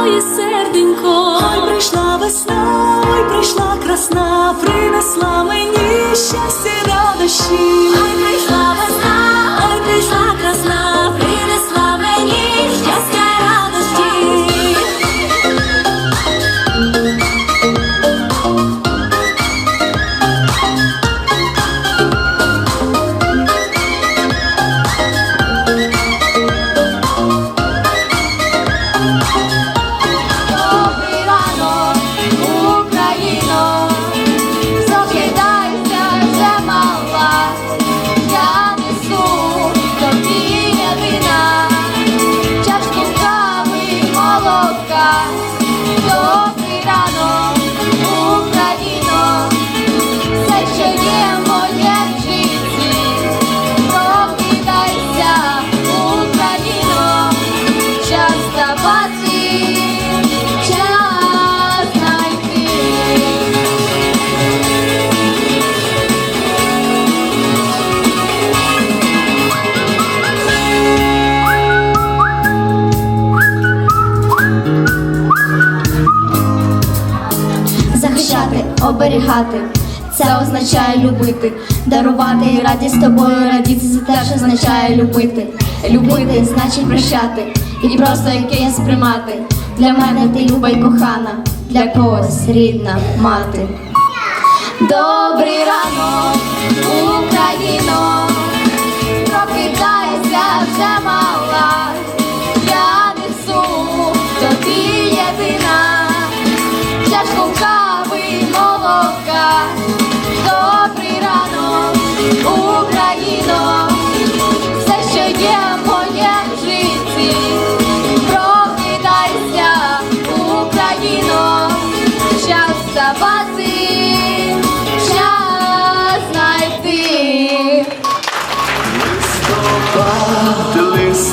моє серденько. Ой, прийшла весна, ой, прийшла красна, захищати, оберігати. Це означає любити, дарувати радість тобою, радіти це теж означає любити. Любити значить прощати і просто якесь сприймати. Для мене ти люба й кохана, для когось рідна мати. Добрий ранок,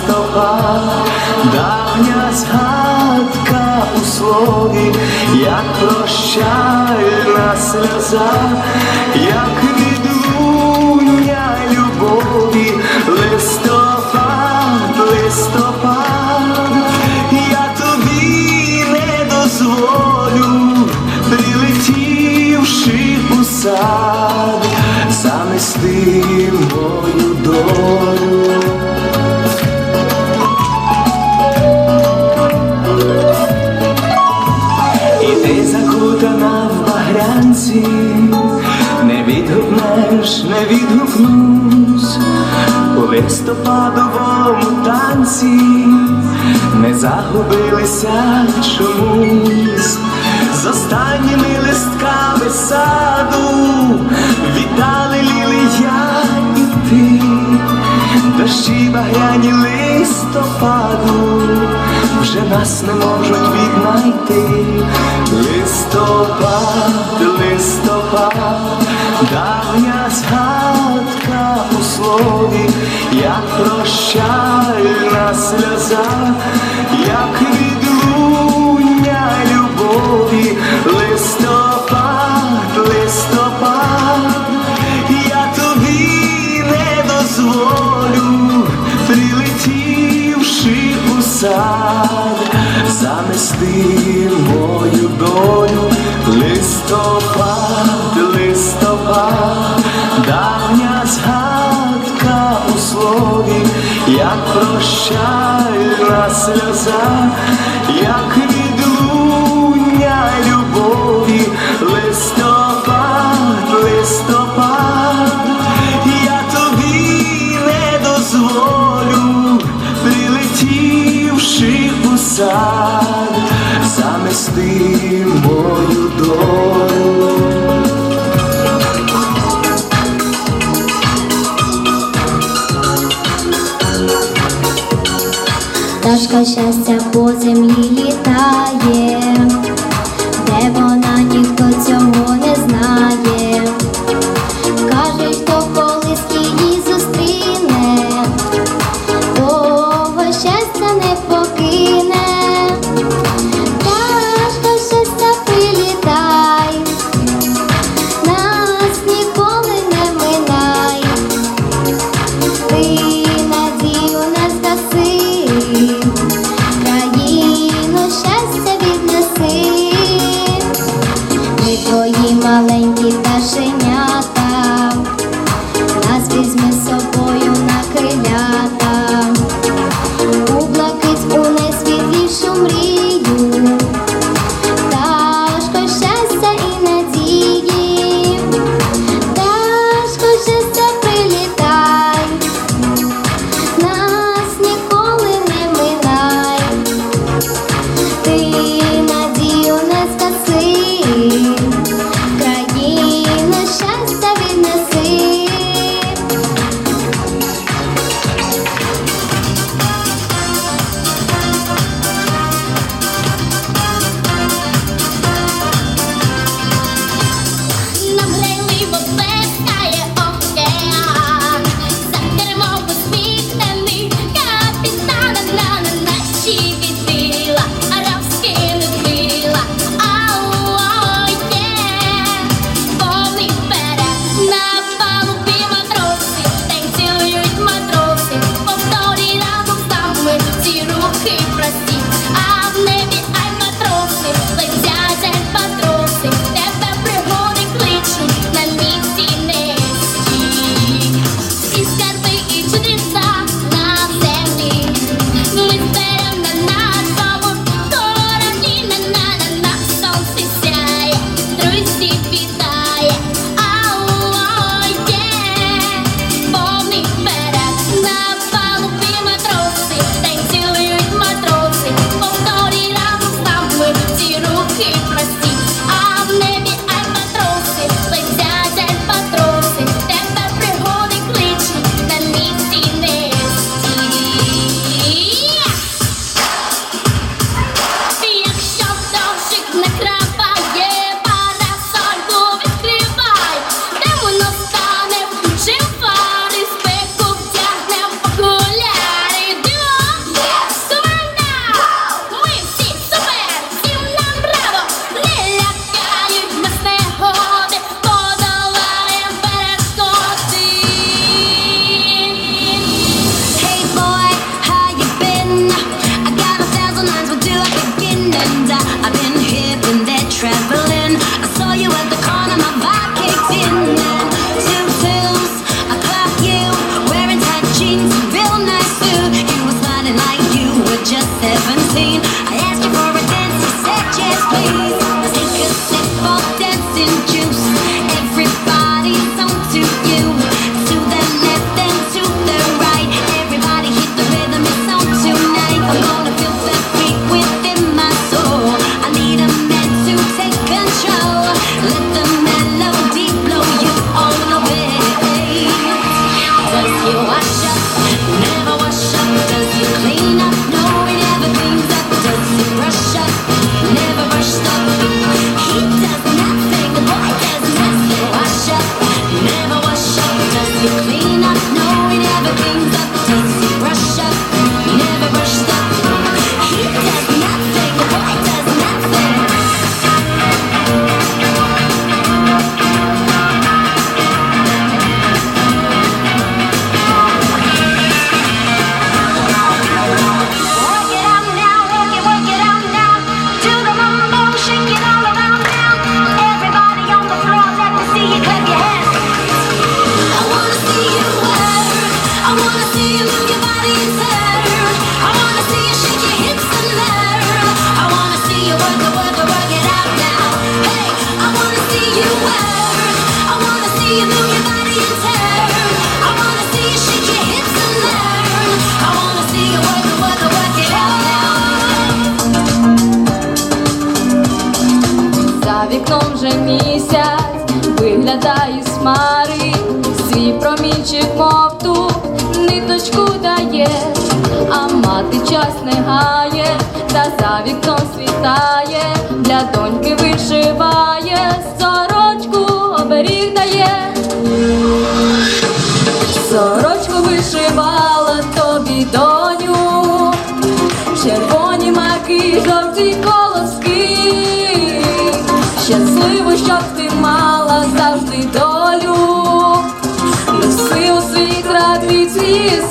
Листопад, давня згадка у слові, як прощальна сльоза, як відлуння листопаду, вже нас не можуть віднайти. Листопад, листопад, давня згадка у слові, як прощальна сльоза, як відлуння любові, листопад, занести мою долю, листопад, листопад, давня згадка у слові, як прощальна сльоза,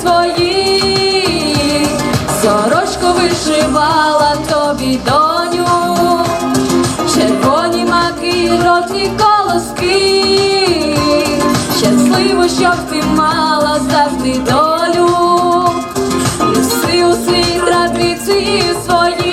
Свої, сорочку вишивала тобі доню, червоні маки, ротні колоски, щасливо, щоб ти мала завжди долю, всі у свій традиції свої.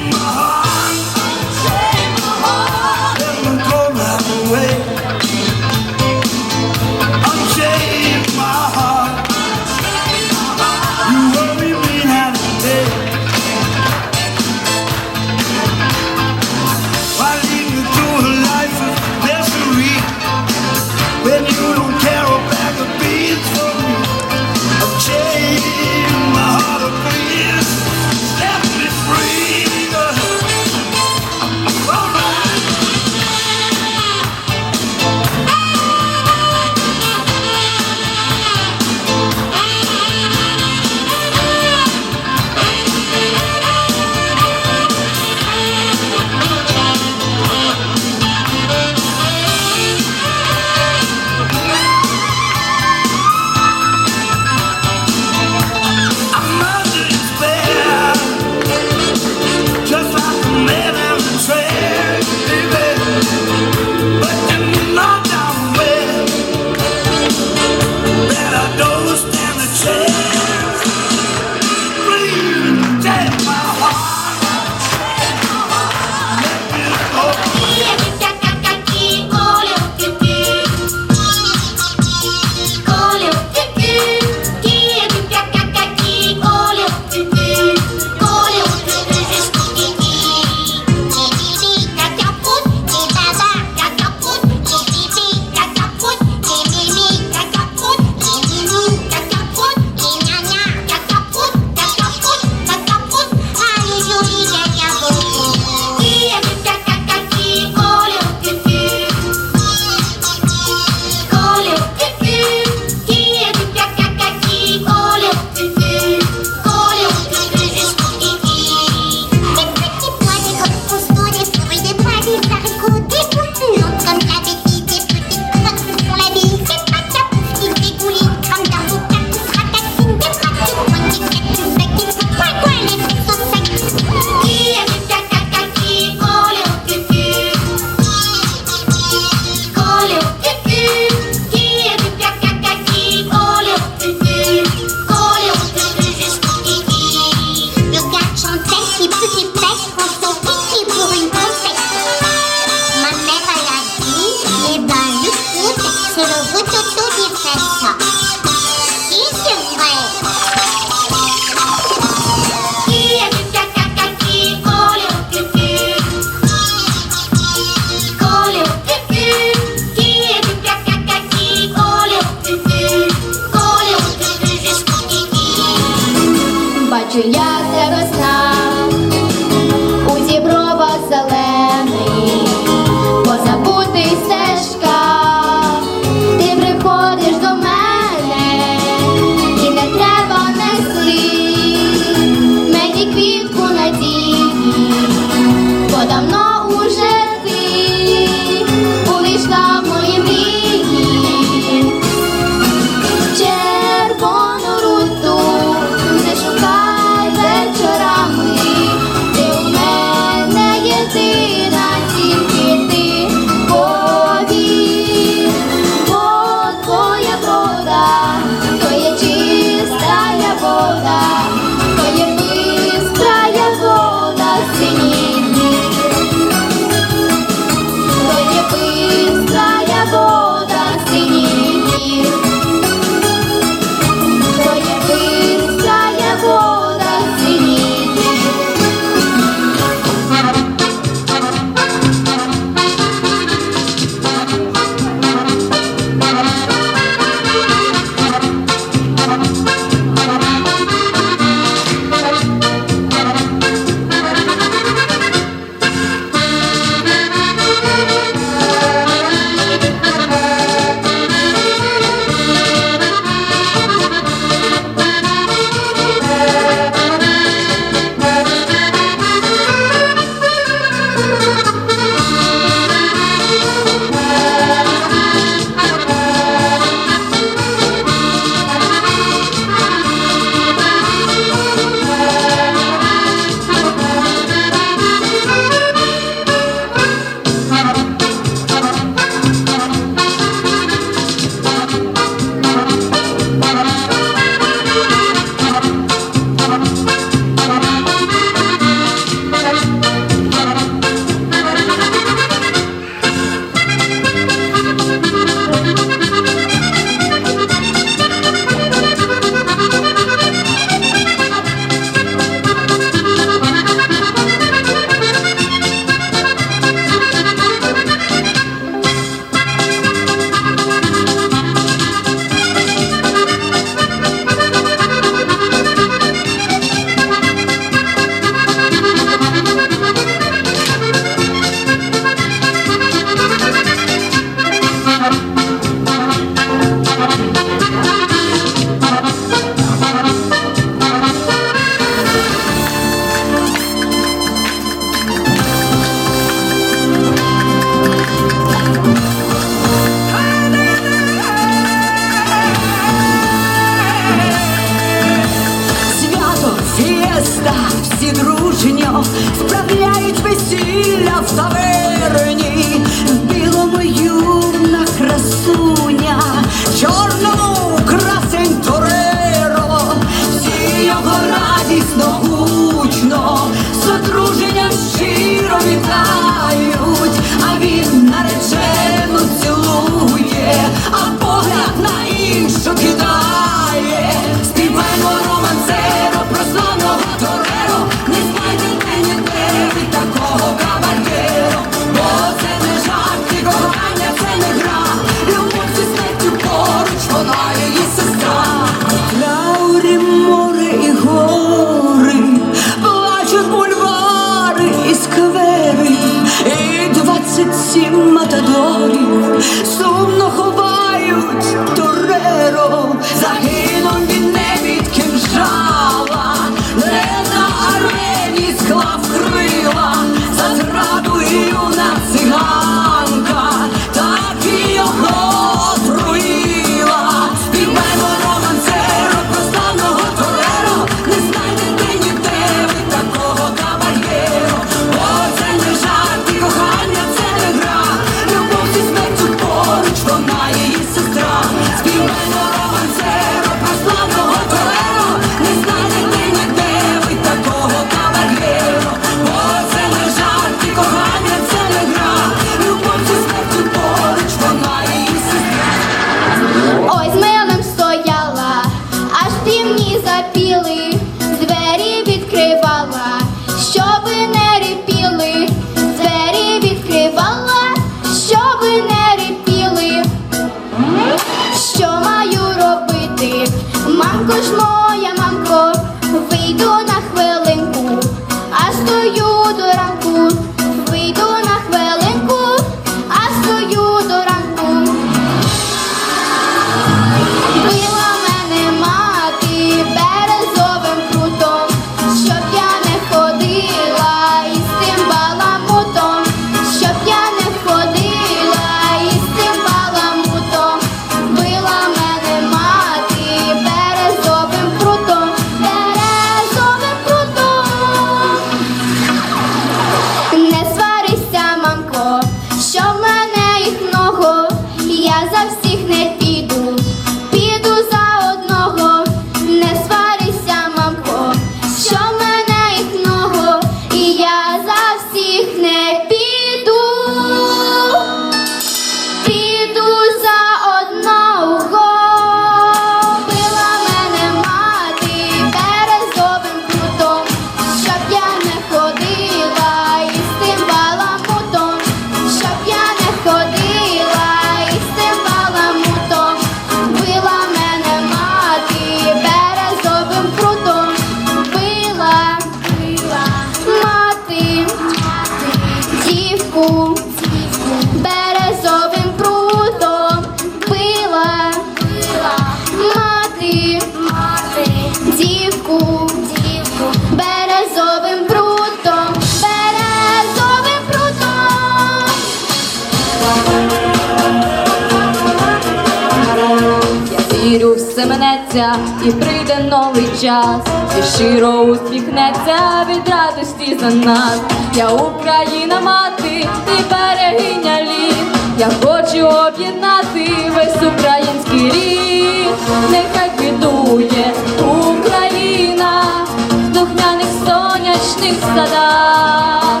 сонця, і прийде новий час, і щиро усміхнеться від радості за нас. Я Україна, мати, і берегиня літ. Я хочу об'єднати весь український рід, нехай квітує Україна, в духмяних сонячних садах,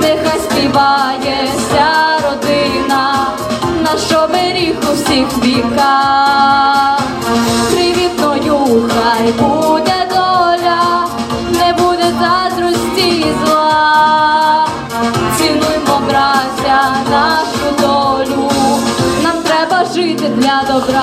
нехай співається що беріг у всіх віках. Привітною хай буде доля, не буде задрості і зла. Цінуймо, браття, нашу долю, нам треба жити для добра.